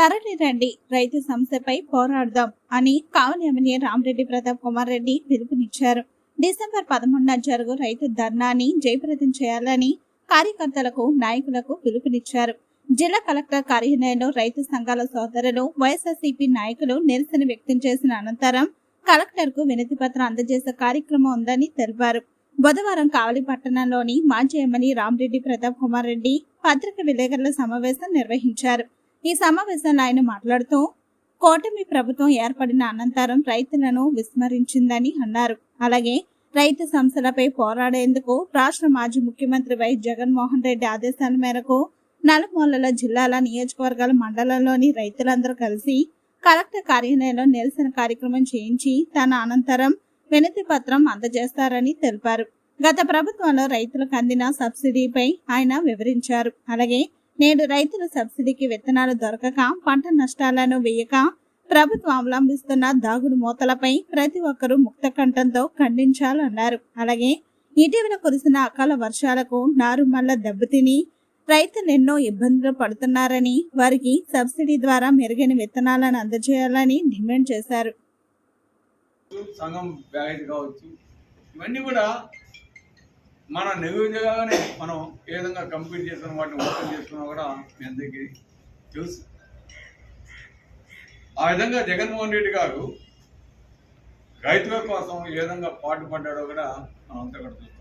తరలి రండి రైతు సమస్యపై పోరాడదాం అని కావలి ఎమ్మెల్యే రామరెడ్డి ప్రతాప్ కుమార్ రెడ్డి పిలుపునిచ్చారు. డిసెంబర్ పదమూడున జరుగు రైతు ధర్నాని జయప్రదం చేయాలని కార్యకర్తలకు నాయకులకు పిలుపునిచ్చారు. జిల్లా కలెక్టర్ కార్యాలయంలో రైతు సంఘాల సోదరులు వైఎస్ఆర్సీపీ నాయకులు నిరసన వ్యక్తం చేసిన అనంతరం కలెక్టర్కు వినతి పత్రం అందజేసే కార్యక్రమం ఉందని తెలిపారు. బుధవారం కావలి పట్టణంలోని మాజీ ఎమ్మెల్యే రామరెడ్డి ప్రతాప్ కుమార్ రెడ్డి పత్రిక విలేకరుల సమావేశం నిర్వహించారు. ఈ సమావేశంలో ఆయన మాట్లాడుతూ కూటమి ప్రభుత్వం ఏర్పడిన అనంతరం రైతులను విస్మరించిందని అన్నారు. అలాగే రైతు సమస్యలపై పోరాడేందుకు రాష్ట్ర మాజీ ముఖ్యమంత్రి వై. జగన్మోహన్ రెడ్డి ఆదేశాల మేరకు నలుమూలల జిల్లాల నియోజకవర్గాల మండలంలోని రైతులందరూ కలిసి కలెక్టర్ కార్యాలయంలో నిరసన కార్యక్రమం చేయించి తన అనంతరం వినతి పత్రం అందజేస్తారని తెలిపారు. గత ప్రభుత్వంలో రైతులకు అందిన సబ్సిడీపై ఆయన వివరించారు. అలాగే నేడు రైతుల సబ్సిడీకి విత్తనాలు దొరకక పంట నష్టాలను వేయక ప్రభుత్వం అవలంబిస్తున్న దాగుడు మూతలపై ప్రతి ఒక్కరూ ముక్త కంఠంతో ఖండించాలన్నారు. అలాగే ఇటీవల కురిసిన అకాల వర్షాలకు నారుమల్ల దెబ్బతిని రైతులు ఎన్నో ఇబ్బందులు పడుతున్నారని వారికి సబ్సిడీ ద్వారా మెరుగైన విత్తనాలను అందజేయాలని డిమాండ్ చేశారు. సంఘం బ్యాగేజ్ కావచ్చు ఇవన్నీ కూడా మన నిరుద్యోగానే మనం ఏ విధంగా కంప్లీట్ చేస్తున్నాం వాటిని ఓపెన్ చేసుకున్నా కూడా మీ అందరికీ తెలుసు. ఆ విధంగా జగన్మోహన్ రెడ్డి గారు రైతుల కోసం ఏ విధంగా పాటుపడ్డాడో కూడా మనం అంతా కూడా చూస్తున్నాం.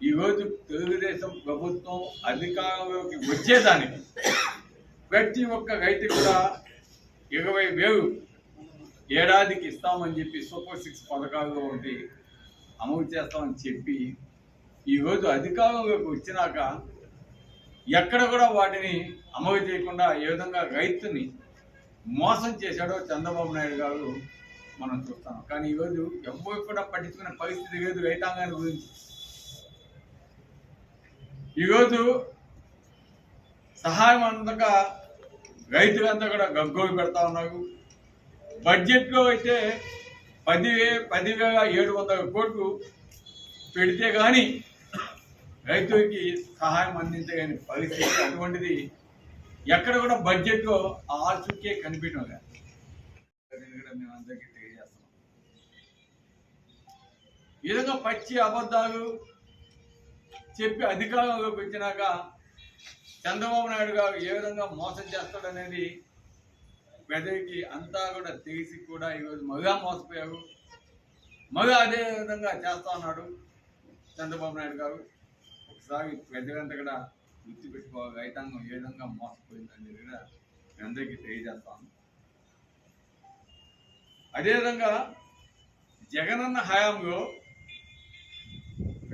ఈరోజు తెలుగుదేశం ప్రభుత్వం అధికారంలోకి వచ్చేదానికి ప్రతి ఒక్క రైతు కూడా ఇరవై వేలు ఏడాదికి ఇస్తామని చెప్పి సూపర్ సిక్స్ పథకాల్లో ఒకటి అమలు చేస్తామని చెప్పి ఈరోజు అధికారంలోకి వచ్చినాక ఎక్కడ కూడా వాటిని అమలు చేయకుండా ఏ విధంగా రైతుని మోసం చేశాడో చంద్రబాబు నాయుడు గారు మనం చూస్తాం. కానీ ఈరోజు ఎవ్వరు కూడా పట్టించుకునే పరిస్థితి లేదు రైతాంగాన్ని గురించి. ఈరోజు సహాయం అందక రైతులంతా కూడా గగ్గోలు పెడతా ఉన్నారు. బడ్జెట్లో అయితే పదివే పదివేల ఏడు వందల కోట్లు పెడితే కానీ రైతులకి సహాయం అందించగని పరిస్థితి అటువంటిది ఎక్కడ కూడా బడ్జెట్లో ఆచూకే చుక్కే కనిపించడం లేదు. మేము అందరికీ తెలియజేస్తున్నాం ఈ విధంగా పచ్చి అబద్ధాలు చెప్పి అధికారంలోకి వచ్చినాక చంద్రబాబు నాయుడు గారు ఏ విధంగా మోసం చేస్తాడనేది ప్రజలకి అంతా కూడా తెలిసి కూడా ఈరోజు మగా మోసపోయారు. మగ అదే విధంగా చేస్తా ఉన్నాడు చంద్రబాబు నాయుడు గారు. ఒకసారి ప్రజలంతా కూడా గుర్తుపెట్టుకోవాలి రైతాంగం ఏ విధంగా మోసపోయిందని కూడా మీ అందరికీ తెలియజేస్తాను. అదేవిధంగా జగనన్న హయాంలో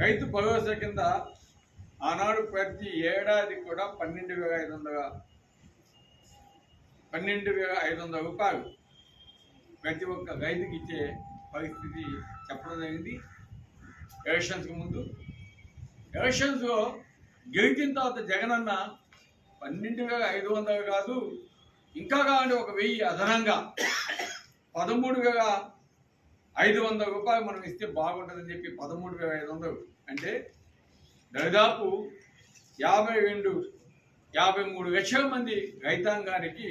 రైతు భరోసా కింద ఆనాడు ప్రతి ఏడాది కూడా పన్నెండు వేల ఐదు వందల పన్నెండు వేల ఐదు వందల రూపాయలు ప్రతి ఒక్క రైతుకి ఇచ్చే పరిస్థితి చెప్పడం జరిగింది. ఎలక్షన్స్కి ముందు ఎలక్షన్స్లో గెలిచిన తర్వాత జగనన్న పన్నెండు వేల ఐదు వందలు కాదు ఇంకా కావాలంటే ఒక వెయ్యి అదనంగా పదమూడు వేల ఐదు వందల రూపాయలు మనం ఇస్తే బాగుంటుందని చెప్పి పదమూడు వేల ఐదు వందలు. అంటే దాదాపు యాభై రెండు యాభై మూడు లక్షల మంది రైతాంగానికి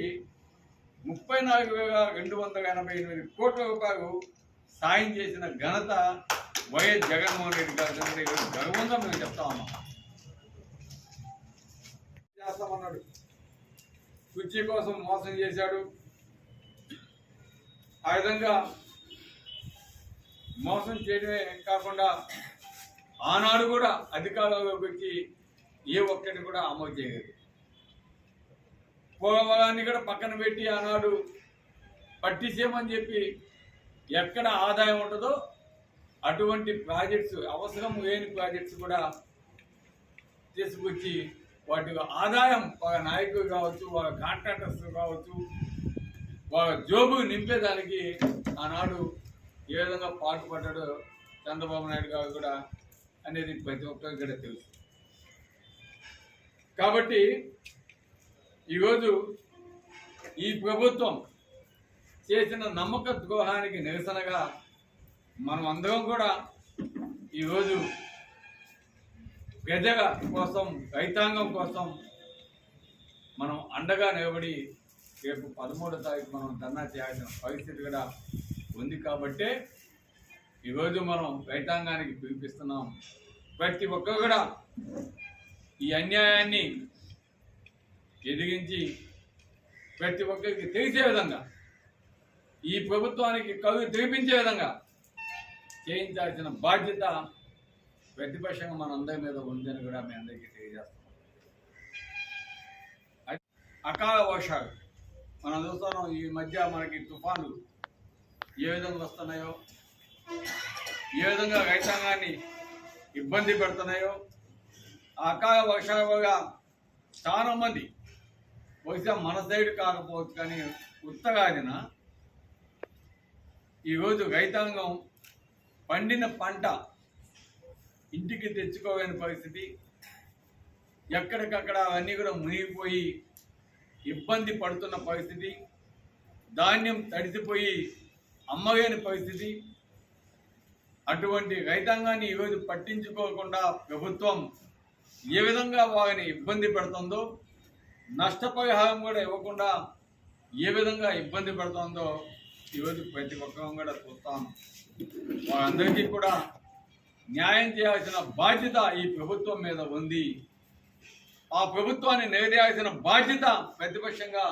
ముప్పై నాలుగు వేల రెండు వందల ఎనభై ఎనిమిది కోట్ల రూపాయలు సాయం చేసిన ఘనత వైఎస్ జగన్మోహన్ రెడ్డి గారు అంటే ఈరోజు మేము చెప్తా ఉన్నాం చేస్తామన్నాడు. కుర్చీ కోసం మోసం చేశాడు. ఆ విధంగా మోసం చేయడమే కాకుండా ఆనాడు కూడా అధికారంలోకి వచ్చి ఏ ఒక్కటి కూడా అమలు చేయలేదు. పోలవరాన్ని కూడా పక్కన పెట్టి ఆనాడు పట్టిసేమని చెప్పి ఎక్కడ ఆదాయం ఉంటుందో అటువంటి ప్రాజెక్ట్స్ అవసరం లేని ప్రాజెక్ట్స్ కూడా తీసుకొచ్చి వాటి ఆదాయం వాళ్ళ నాయకులు కావచ్చు వాళ్ళ కాంట్రాక్టర్స్ కావచ్చు వాళ్ళ జోబు నింపేదానికి ఆనాడు ఏ విధంగా పాటుపడ్డాడో చంద్రబాబు నాయుడు గారు కూడా అనేది ప్రతి ఒక్కరికి కూడా తెలుసు. కాబట్టి ఈరోజు ఈ ప్రభుత్వం చేసిన నమ్మక ద్రోహానికి నిరసనగా మనం అందరం కూడా ఈరోజు ప్రజల కోసం రైతాంగం కోసం మనం అండగా నిలబడి రేపు పదమూడో తారీఖు మనం ధర్నా చేయాల్సిన పరిస్థితి కూడా ఉంది కాబట్టే ఈరోజు మనం రైతాంగానికి పిలిపిస్తున్నాం. ప్రతి ఒక్కరు కూడా ఈ అన్యాయాన్ని ఎదిగించి ప్రతి ఒక్కరికి తెలిసే విధంగా ఈ ప్రభుత్వానికి కవి తెరిపించే విధంగా చేయించాల్సిన బాధ్యత ప్రతిపక్షంగా మనందరి మీద ఉందని కూడా మీ అందరికీ తెలియజేస్తున్నాం. అకాల వర్షాలు. మనం చూస్తున్నాం ఈ మధ్య మనకి తుఫాన్లు ఏ విధంగా వస్తున్నాయో ఏ విధంగా రైతాంగాన్ని ఇబ్బంది పెడుతున్నాయో ఆ అకాల వర్షాల వల్ల చాలా మంది బహుశా మన సైడ్ కాకపోవచ్చు కానీ ఉత్తగాదిన ఈరోజు రైతాంగం పండిన పంట ఇంటికి తెచ్చుకోలేని పరిస్థితి. ఎక్కడికక్కడ అవన్నీ కూడా మునిగిపోయి ఇబ్బంది పడుతున్న పరిస్థితి. ధాన్యం తడిసిపోయి అమ్మలేని పరిస్థితి. అటువంటి రైతాంగాన్ని ఈరోజు పట్టించుకోకుండా ప్రభుత్వం ఏ విధంగా వారిని ఇబ్బంది పెడుతుందో నష్టపరిహారం కూడా ఇవ్వకుండా ఏ విధంగా ఇబ్బంది పెడుతుందో ఈరోజు ప్రతి ఒక్కరం కూడా చూస్తాం. వారందరికీ కూడా న్యాయం చేయాల్సిన బాధ్యత ఈ ప్రభుత్వం మీద ఉంది. ఆ ప్రభుత్వాన్ని నిలదీయాల్సిన బాధ్యత ప్రతిపక్షంగా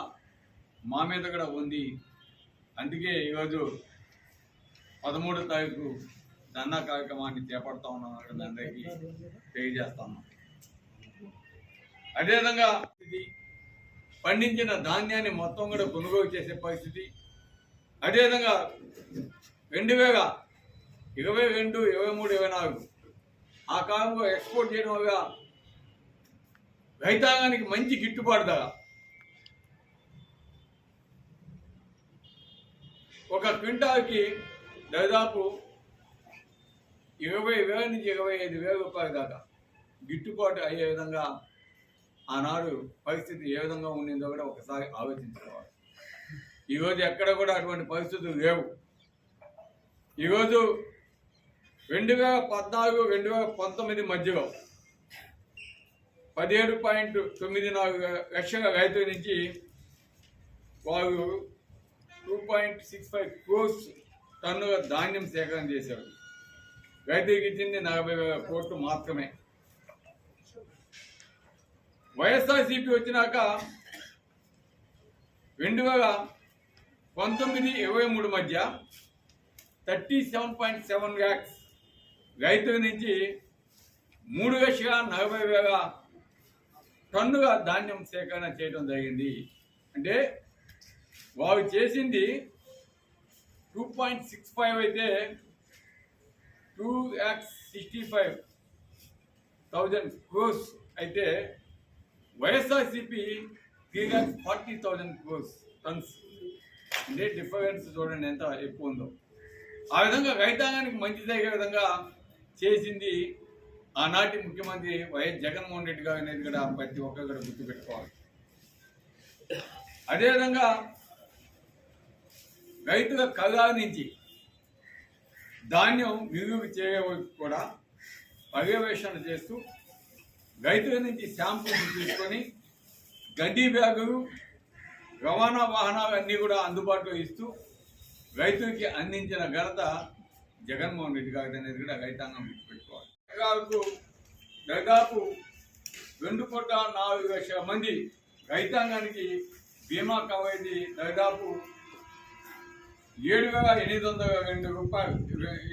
మా మీద కూడా ఉంది. అందుకే ఈరోజు పదమూడో తారీఖు ధర్నా కార్యక్రమాన్ని చేపడతా ఉన్నాం అక్కడ అందరికీ తెలియజేస్తా ఉన్నాం. అదేవిధంగా ఇది పండించిన ధాన్యాన్ని మొత్తం కూడా కొనుగోలు చేసే పరిస్థితి. అదేవిధంగా రెండు వేల ఇరవై రెండు ఇరవై మూడు ఇరవై నాలుగు. ఆ కాలంలో ఎక్స్పోర్ట్ చేయడం వల్ల రైతాంగానికి మంచి గిట్టుబాటు ధర. ఒక క్వింటాల్కి దాదాపు ఇరవై వేల నుంచి ఇరవై ఐదు వేల రూపాయల దాకా గిట్టుబాటు అయ్యే విధంగా ఆనాడు పరిస్థితి ఏ విధంగా ఉండిందో కూడా ఒకసారి ఆలోచించుకోవాలి. ఈరోజు ఎక్కడ కూడా అటువంటి పరిస్థితులు లేవు. ఈరోజు రెండు వేల పద్నాలుగు రెండు వేల పంతొమ్మిది మధ్యలో పదిహేడు పాయింట్ తొమ్మిది నాలుగు లక్షల రైతుల నుంచి వారు two point six five crores టన్నుల ధాన్యం సేకరణ చేశారు. రైతుకి ఇచ్చింది నలభై వేల కోట్లు మాత్రమే. వైఎస్ఆర్సీపీ వచ్చినాక రెండు వేల పంతొమ్మిది ఇరవై మూడు మధ్య thirty seven point seven lakhs. రైతుల నుంచి మూడు లక్షల నలభై వేల టన్నుగా ధాన్యం సేకరణ చేయడం జరిగింది. అంటే వారు చేసింది టూ పాయింట్ సిక్స్ ఫైవ్ అయితే two lakhs sixty five thousand crores అయితే YSRCP three lakhs forty thousand crores tons. అంటే డిఫరెన్స్ చూడండి ఎంత ఎక్కువ ఉందో. ఆ విధంగా రైతాంగానికి మంచి జరిగే విధంగా చేసింది ఆనాటి ముఖ్యమంత్రి వైఎస్ జగన్మోహన్ రెడ్డి గారు అనేది కూడా ప్రతి ఒక్కరు కూడా గుర్తుపెట్టుకోవాలి. అదేవిధంగా రైతుల కళాల నుంచి ధాన్యం విలువ చేయ కూడా పర్యవేక్షణ చేస్తూ రైతుల నుంచి శాంపుల్స్ తీసుకొని గడ్డి బ్యాగులు రవాణా వాహనాలు అన్నీ కూడా అందుబాటులో ఇస్తూ రైతులకి అందించిన ఘనత జగన్మోహన్ రెడ్డి గారి అనేది కూడా రైతాంగం విడిచిపెట్టుకోవాలి ఎకరాలకు దాదాపు రెండు కోట్ల నాలుగు లక్షల మంది రైతాంగానికి బీమా కవైంది దాదాపు ఏడు వేల ఎనిమిది వందల రెండు రూపాయలు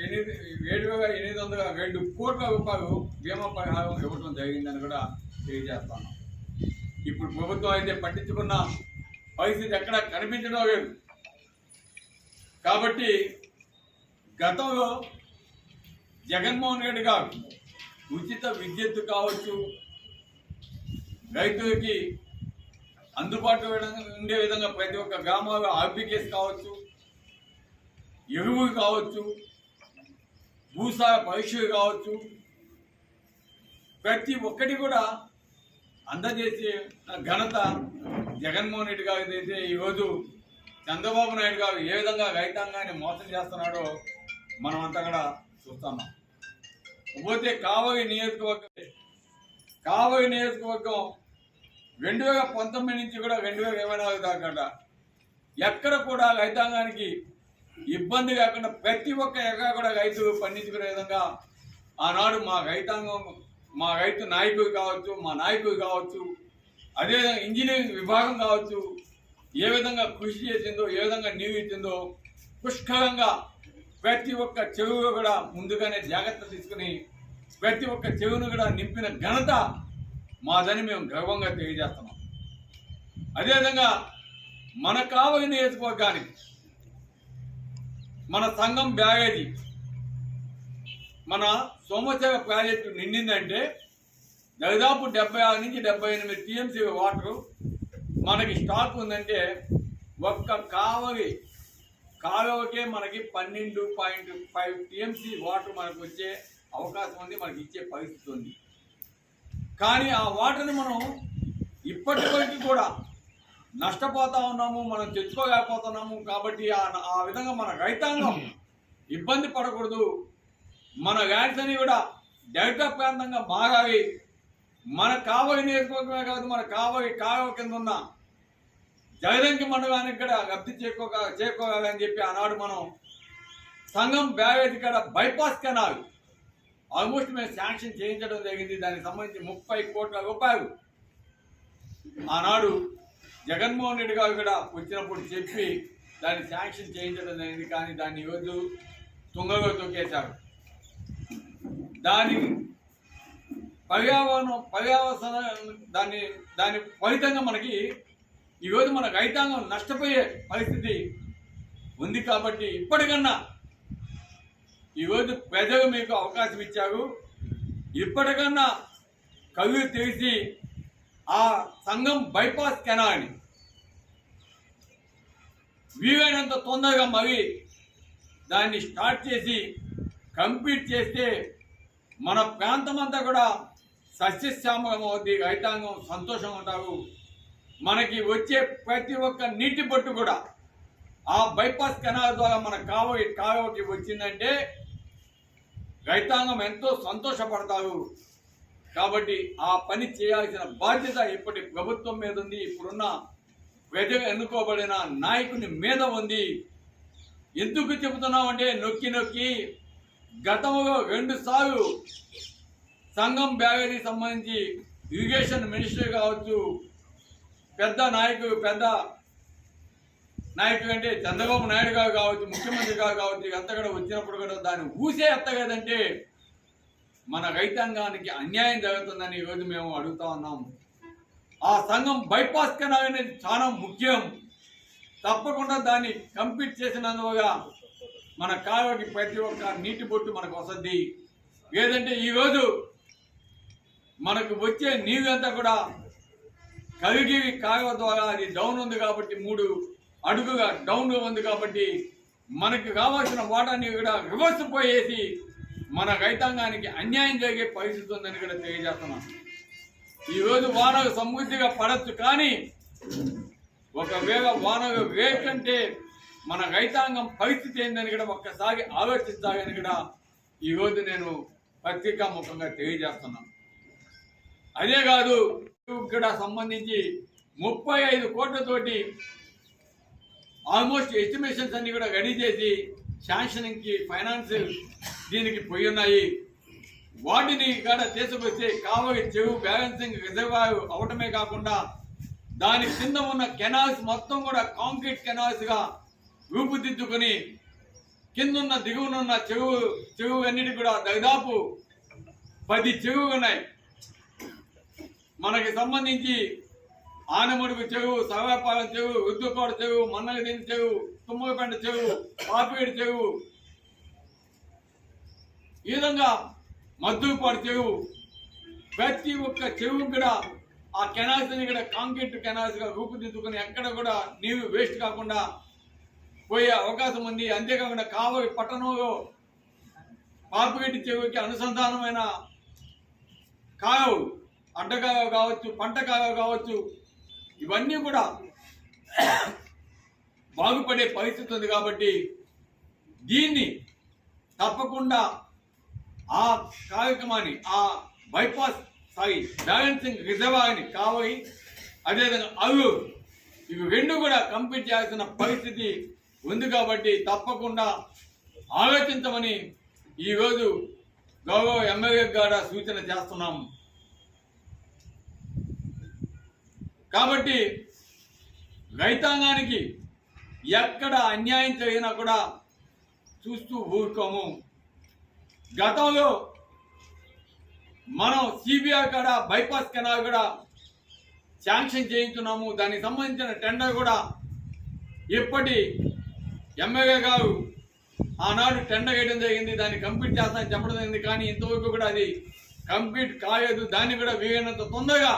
ఎనిమిది ఏడు వేల ఎనిమిది వందల రెండు కోట్ల రూపాయలు బీమా పరిహారం ఇవ్వడం జరిగిందని కూడా తెలియజేస్తాను. ఇప్పుడు ప్రభుత్వం అయితే పట్టించుకున్న పరిస్థితి ఎక్కడ కనిపించడం లేదు. కాబట్టి గతంలో జగన్మోహన్ రెడ్డి గారు ఉచిత విద్యుత్ కావచ్చు రైతులకి అందుబాటులో ఉండే విధంగా ప్రతి ఒక్క గ్రామాల్లో ఆర్బికేస్ కావచ్చు ఎరువులు కావచ్చు భూసార పరీక్షలు కావచ్చు ప్రతి ఒక్కటి కూడా అందజేసే ఘనత జగన్మోహన్ రెడ్డి గారిది అయితే ఈరోజు చంద్రబాబు నాయుడు గారు ఏ విధంగా రైతాంగాన్ని మోసం చేస్తున్నాడో మనం అంతా కూడా చూస్తున్నాం పోతే కావలి నియోజకవర్గం కావలి నియోజకవర్గం రెండు వేల పంతొమ్మిది నుంచి కూడా రెండు వేల ఇరవై నాలుగు దాకా ఎక్కడ కూడా రైతాంగానికి ఇబ్బంది కాకుండా ప్రతి ఒక్క ఎక్కడ కూడా రైతు పండించుకునే విధంగా ఆనాడు మా రైతాంగం మా రైతు నాయకుడు కావచ్చు మా నాయకుడు కావచ్చు అదేవిధంగా ఇంజనీరింగ్ విభాగం కావచ్చు ఏ విధంగా కృషి చేసిందో ఏ విధంగా నీరు పుష్కలంగా ప్రతి ఒక్క చెరువు కూడా ముందుగానే జాగ్రత్త తీసుకుని ప్రతి ఒక్క చెరువును కూడా నింపిన ఘనత మాదని మేము గర్వంగా తెలియజేస్తున్నాం. అదేవిధంగా మన కావలి నియోజకవర్గానికి మన సంఘం బ్యాగేజీ మన సోమశేఖ ప్రాజెక్టు నిండిందంటే దాదాపు డెబ్బై ఆరు నుంచి డెబ్బై ఎనిమిది టీఎంసీ వాటరు మనకి స్టాక్ ఉందంటే ఒక్క కావలి కాలువకే మనకి పన్నెండు పాయింట్ ఫైవ్ టీఎంసీ వాటర్ మనకు వచ్చే అవకాశం ఉంది మనకి ఇచ్చే పరిస్థితి ఉంది. కానీ ఆ వాటర్ని మనం ఇప్పటివరకు కూడా నష్టపోతా ఉన్నాము మనం తెచ్చుకోలేకపోతున్నాము కాబట్టి ఆ విధంగా మన రైతాంగం ఇబ్బంది పడకూడదు. మన వ్యాన్స్ అని కూడా డెల్టా ప్రాంతంగా మారాలి. మన కావలి నియోజకవర్గమే కాదు మన కావలి కాలువ కింద ఉన్న జగదంకి మండలానికి కూడా లబ్ధి చేకూక చేకూరాలని చెప్పి ఆనాడు మనం సంఘం బ్యారేజ్ కాడ బైపాస్ కెనాల్. ఆల్మోస్ట్ మేము శాంక్షన్ చేయించడం జరిగింది. దానికి సంబంధించి ముప్పై కోట్ల రూపాయలు. ఆనాడు జగన్మోహన్ రెడ్డి గారు కూడా వచ్చినప్పుడు చెప్పి దాన్ని శాంక్షన్ చేయించడం జరిగింది. కానీ దాన్ని ఈరోజు తుంగలో తొక్కేశారు. దాని పర్యావరణం పర్యావరణ దాన్ని దాని ఫలితంగా మనకి ఈరోజు మన రైతాంగం నష్టపోయే పరిస్థితి ఉంది కాబట్టి ఇప్పటికన్నా ఈరోజు ప్రజలు మీకు అవకాశం ఇచ్చారు. ఇప్పటికన్నా కవి తెలిసి ఆ సంఘం బైపాస్ కెనాలని వీలైనంత తొందరగా మరి దాన్ని స్టార్ట్ చేసి కంప్లీట్ చేస్తే మన ప్రాంతం అంతా కూడా సస్యశ్యామలం అవుద్ది. రైతాంగం సంతోషంగా ఉంటారు. మనకి వచ్చే ప్రతి ఒక్క నీటి బొట్టు కూడా ఆ బైపాస్ కెనాల్ ద్వారా మన కావకి కాలువకి వచ్చిందంటే రైతాంగం ఎంతో సంతోషపడతారు. కాబట్టి ఆ పని చేయాల్సిన బాధ్యత ఇప్పటి ప్రభుత్వం మీద ఉంది. ఇప్పుడున్న ప్రజలు ఎన్నుకోబడిన నాయకుని మీద ఉంది. ఎందుకు చెబుతున్నామంటే నొక్కి నొక్కి గతంలో రెండుసార్లు సంఘం బ్యాగరీకి సంబంధించి ఇరిగేషన్ మినిస్టర్ కావచ్చు పెద్ద నాయకుడు పెద్ద నాయకుడు అంటే చంద్రబాబు నాయుడు గారు కావచ్చు ముఖ్యమంత్రి గారు కావచ్చు ఇదంతా కూడా వచ్చినప్పుడు కూడా దాన్ని ఊసే ఎత్తగదంటే మన రైతాంగానికి అన్యాయం జరుగుతుందని ఈరోజు మేము అడుగుతా ఉన్నాం. ఆ సంఘం బైపాస్ కెనాల్ అనేది చాలా ముఖ్యం. తప్పకుండా దాన్ని కంప్లీట్ చేసినందువల్ల మన కాలువకి ప్రతి ఒక్క నీటి బొట్టు మనకు వస్తుంది. ఏదంటే ఈరోజు మనకు వచ్చే నీరు అంతా కూడా కలిగి కాలువ ద్వారా అది డౌన్ ఉంది కాబట్టి మూడు అడుగుగా డౌన్ ఉంది కాబట్టి మనకి కావాల్సిన వాటాన్ని కూడా రివర్స్ పోయేసి మన రైతాంగానికి అన్యాయం జరిగే పరిస్థితి ఉందని కూడా తెలియజేస్తున్నాం. ఈరోజు వానలు సమృద్ధిగా పడచ్చు కానీ ఒకవేళ వానలు వేకంటే మన రైతాంగం పరిస్థితి ఏందని కూడా ఒక్కసారి ఆలోచించాలని కూడా ఈరోజు నేను పత్రికా ముఖంగా తెలియజేస్తున్నాను. అదే కాదు కూడా సంబంధించి ముప్పై ఐదు కోట్లతోటి ఆల్మోస్ట్ ఎస్టిమేషన్స్ అన్ని కూడా రెడీ చేసి శాంక్షన్కి ఫైనాన్స్ దీనికి పోయి ఉన్నాయి వాటిని కూడా తీసుకొస్తే కావలి చెవు బ్యాలెన్సింగ్ రిజర్వాయర్ అవటమే కాకుండా దాని కింద ఉన్న కెనాల్స్ మొత్తం కూడా కాంక్రీట్ కెనాల్స్గా రూపుదిద్దుకొని కిందున్న దిగువనున్న చెరువు చెరువు అన్నిటి కూడా దాదాపు పది చెరువులు ఉన్నాయి మనకి సంబంధించి ఆనమడుగు చెరువు సర్వేపాలెం చెరువు రుద్దుకోట చెరువు మన్నగదిని చెరువు తుమ్మగపెంట చెరువు పాపిడి చెరువు ఈ విధంగా మద్దుపాడు చెరువు ప్రతి ఒక్క చెరువు కూడా ఆ కెనాల్స్ని కూడా కాంక్రీట్ కెనాల్స్గా రూపుదిద్దుకుని ఎక్కడ కూడా నీరు వేస్ట్ కాకుండా పోయే అవకాశం ఉంది. అంతేకాకుండా కావలి పట్టణంలో పాపిగడ్డి చెరువుకి అనుసంధానమైన కావు అడ్డకాయ కావచ్చు పంటకాయ కావచ్చు ఇవన్నీ కూడా బాగుపడే పరిస్థితి ఉంది కాబట్టి దీన్ని తప్పకుండా ఆ కార్యక్రమాన్ని ఆ బైపాస్ సాయి బ్యాలెన్సింగ్ రిజర్వాయర్ని కావలి అదేవిధంగా అవి ఇవి రెండు కూడా కంప్లీట్ చేయాల్సిన పరిస్థితి ఉంది కాబట్టి తప్పకుండా ఆలోచించమని ఈరోజు గౌరవ ఎమ్మెల్యే గారు సూచన చేస్తున్నాము కాబట్టి రైతాంగానికి ఎక్కడ అన్యాయం జరిగినా కూడా చూస్తూ ఊరుకోము. గతంలో మనం సిబిఐ కాడ బైపాస్ కెనాల్ కూడా శాంక్షన్ చేయించున్నాము. దానికి సంబంధించిన టెండర్ కూడా ఇప్పటి ఎమ్మెల్యే గారు ఆనాడు టెండర్ వేయడం జరిగింది. దాన్ని కంప్లీట్ చేస్తానని చెప్పడం జరిగింది. కానీ ఇంతవరకు కూడా అది కంప్లీట్ కాలేదు. దాన్ని కూడా వీలైనంత తొందరగా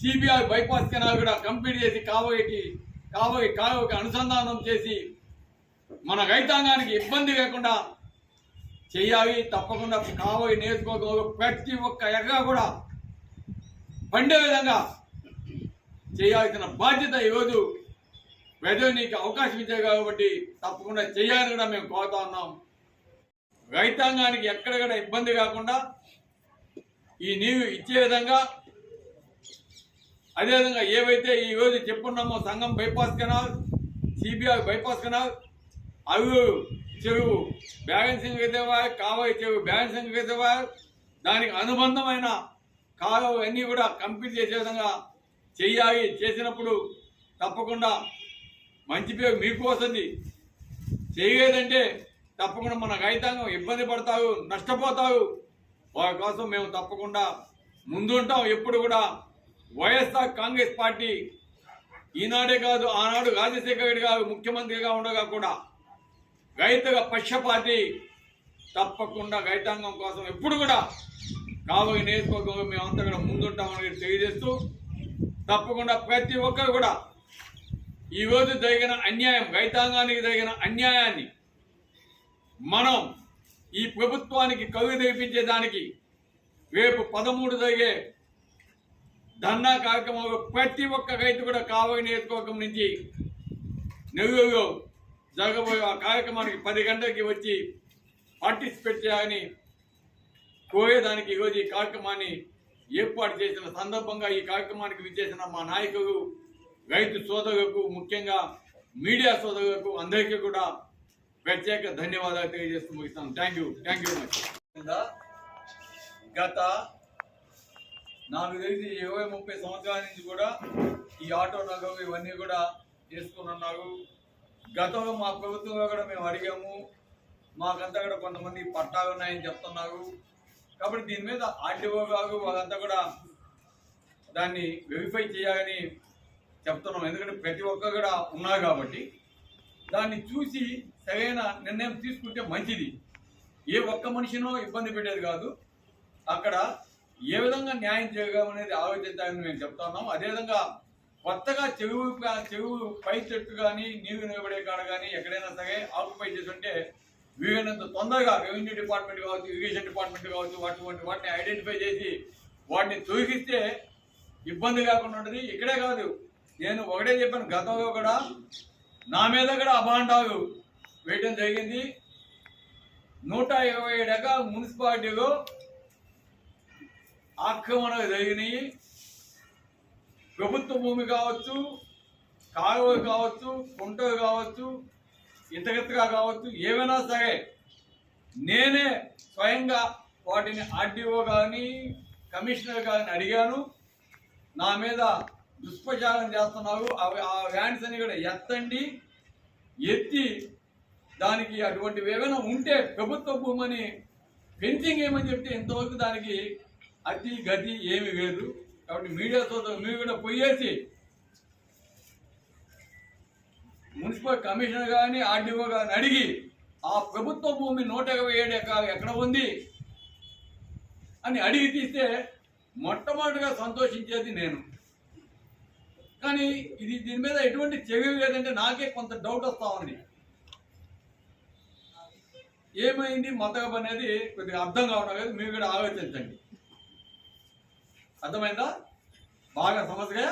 సిబిఐ బైపాస్ కెనాల్ కూడా కంప్లీట్ చేసి కావోయికి కావోయి కావోకి అనుసంధానం చేసి మన రైతాంగానికి ఇబ్బంది లేకుండా చేయాలి. తప్పకుండా కావోయి నేర్చుకోగలరు ప్రతి ఒక్క ఎగ కూడా పండే విధంగా చేయాల్సిన బాధ్యత ఈరోజు ప్రజలు నీకు అవకాశం ఇచ్చారు కాబట్టి తప్పకుండా చేయాలని కూడా మేము కోరుతా ఉన్నాం. రైతాంగానికి ఎక్కడ కూడా ఇబ్బంది కాకుండా ఈ నీరు ఇచ్చే విధంగా అదేవిధంగా ఏవైతే ఈ రోజు చెప్పున్నామో Sangam bypass canal CBI bypass canal అవి చెరువు బ్యాలెన్సింగ్ వేసేవారు కావాయి చెరువు బ్యాలెన్సింగ్ వేసేవారు దానికి అనుబంధమైన కాలువ అన్నీ కూడా కంప్లీట్ చేసే విధంగా చెయ్యాలి చేసినప్పుడు తప్పకుండా మంచి పేరు మీకు వస్తుంది చేయలేదంటే తప్పకుండా మన రైతాంగం ఇబ్బంది పడతారు నష్టపోతారు. వారి కోసం మేము తప్పకుండా ముందుంటాం. ఎప్పుడు కూడా వైఎస్ఆర్ కాంగ్రెస్ పార్టీ ఈనాడే కాదు ఆనాడు రాజశేఖర రెడ్డి గారు ముఖ్యమంత్రిగా ఉండగా కూడా రైతుల పక్షపాతి తప్పకుండా రైతాంగం కోసం ఎప్పుడు కూడా కాబోయే నియోజకవర్గంలో మేమంతా కూడా ముందుంటామని తెలియజేస్తూ తప్పకుండా ప్రతి ఒక్కరు కూడా ఈ రోజు జరిగిన అన్యాయం రైతాంగానికి జరిగిన అన్యాయాన్ని మనం ఈ ప్రభుత్వానికి కవి తెప్పించేదానికి రేపు పదమూడు జరిగే ధర్నా కార్యక్రమంలో ప్రతి ఒక్క రైతు కూడా కావలి నియోజకవర్గం నుంచి నెల్లూరులో జరగబోయే ఆ కార్యక్రమానికి పది గంటలకి వచ్చి పార్టిసిపేట్ చేయాలని కోరేదానికి ఈరోజు ఈ కార్యక్రమాన్ని ఏర్పాటు చేసిన సందర్భంగా ఈ కార్యక్రమానికి విచ్చేసిన మా నాయకులు రైతు సోదరులకు ముఖ్యంగా మీడియా సోదరులకు అందరికీ కూడా ప్రత్యేక ధన్యవాదాలు తెలియజేస్తూ ముగిస్తాను. Thank you thank you much గత నాకు తెలిసి ఇరవై ముప్పై సంవత్సరాల నుంచి కూడా ఈ ఆటో నగలు ఇవన్నీ కూడా చేసుకున్నారు గతంలో మా ప్రభుత్వంలో కూడా మేము అడిగాము. మాకంతా కూడా కొంతమంది పట్టాలు ఉన్నాయని చెప్తున్నారు. కాబట్టి దీని మీద ఆర్టీఓ గారు వాళ్ళంతా కూడా దాన్ని వెరిఫై చేయాలని చెప్తున్నాం. ఎందుకంటే ప్రతి ఒక్కరు కూడా ఉన్నారు కాబట్టి. దాన్ని చూసి సరైన నిర్ణయం తీసుకుంటే మంచిది. ఏ ఒక్క మనిషినో ఇబ్బంది పెట్టేది కాదు. అక్కడ ఏ విధంగా న్యాయం చేయగలమనేది ఆలోచించాలని మేము చెప్తున్నాం అదేవిధంగా కొత్తగా చెరువు కా- చెరువు పై చెట్టు కానీ నీరు నిలబడే కాడ కానీ ఎక్కడైనా సరే ఆక్యుపై చేస్తుంటే వీలైనంత తొందరగా రెవెన్యూ డిపార్ట్మెంట్ కావచ్చు ఇరిగేషన్ డిపార్ట్మెంట్ కావచ్చు అటువంటి వాటిని ఐడెంటిఫై చేసి వాటిని తొలగిస్తే ఇబ్బంది లేకుండా ఉంటుంది. ఇక్కడే కాదు నేను ఒకటే చెప్పాను గతంలో కూడా నా మీద కూడా అభాండాలు వేయడం జరిగింది. నూట ఇరవై ఏడు ఎకరాల మున్సిపాలిటీలో ఆక్రమణలు జరిగినాయి ప్రభుత్వ భూమి కావచ్చు కాలువలు కావచ్చు కుంటలు కావచ్చు ఇతగతగా కావచ్చు ఏమైనా సరే నేనే స్వయంగా వాటిని ఆర్డీఓ కానీ కమిషనర్ కానీ అడిగాను. నా మీద దుష్ప్రచారం చేస్తున్నారు. అవి ఆ వ్యాన్స్ అని కూడా ఎత్తండి. ఎత్తి దానికి అటువంటివి ఏమైనా ఉంటే ప్రభుత్వ భూమని ఫెన్సింగ్ ఏమని చెప్తే ఇంతవరకు దానికి అతి గతి ఏమి లేదు కాబట్టి మీడియా సోదరు మీరు కూడా పోయేసి మున్సిపల్ కమిషనర్ కానీ ఆర్డీఓ కానీ అడిగి ఆ ప్రభుత్వ భూమి నూట ఇరవై ఏడు ఎకరాలు ఎక్కడ ఉంది? అని అడిగి తీస్తే మొట్టమొదటిగా సంతోషించేది నేను. కానీ ఇది దీని మీద ఎటువంటి చెవి లేదంటే నాకే కొంత డౌట్ వస్తా ఉంది. ఏమైంది? మతకం అనేది కొద్దిగా అర్థం కావడం లేదు. మీరు కూడా ఆలోచించండి. అర్థమైందా? బాగా సమస్యగా